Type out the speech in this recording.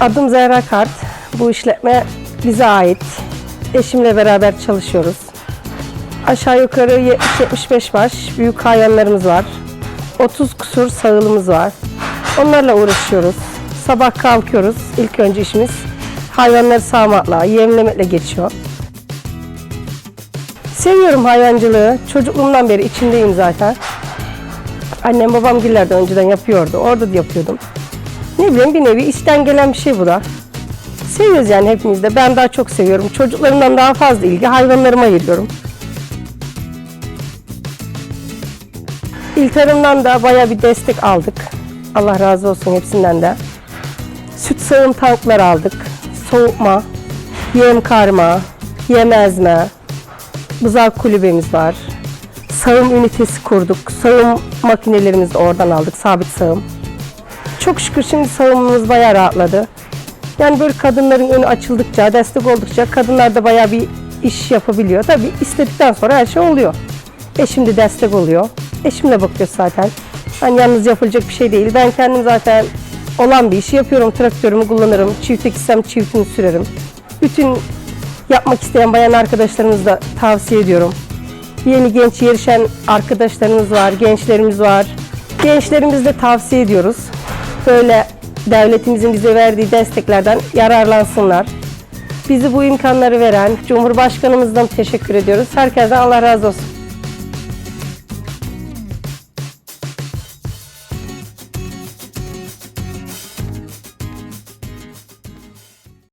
Adım Zehra Kart. Bu işletme bize ait. Eşimle beraber çalışıyoruz. Aşağı yukarı 70-75 baş büyük hayvanlarımız var. 30 kusur sağılımız var. Onlarla uğraşıyoruz. Sabah kalkıyoruz. İlk önce işimiz hayvanları sağmakla, yemlemekle geçiyor. Seviyorum hayvancılığı. Çocukluğumdan beri içindeyim zaten. Annem babam gillerde önceden yapıyordu. Orada da yapıyordum. Ne bileyim bir nevi içten gelen bir şey bu da. Seviyoruz yani hepimiz de. Ben daha çok seviyorum. Çocuklarımdan daha fazla ilgi hayvanlarıma ayırıyorum. İl tarımdan da baya bir destek aldık. Allah razı olsun hepsinden de. Süt sağım tanklar aldık. Soğutma, yem karma, yem ezme, buzak kulübemiz var. Sağım ünitesi kurduk. Sağım makinelerimizi de oradan aldık. Sabit sağım. Çok şükür şimdi sağımımız bayağı rahatladı. Yani böyle kadınların önü açıldıkça, destek oldukça kadınlar da bayağı bir iş yapabiliyor. Tabii istedikten sonra her şey oluyor. Eşim de destek oluyor. Eşimle bakıyoruz zaten. Hani yalnız yapılacak bir şey değil. Ben kendim zaten olan bir işi yapıyorum. Traktörümü kullanırım. Çift eksem çiftini sürerim. Bütün yapmak isteyen bayan arkadaşlarımızı da tavsiye ediyorum. Yeni genç yarışan arkadaşlarımız var, gençlerimiz var. Gençlerimizi de tavsiye ediyoruz. Böyle devletimizin bize verdiği desteklerden yararlansınlar. Bizi bu imkanları veren Cumhurbaşkanımızdan teşekkür ediyoruz. Herkesten Allah razı olsun.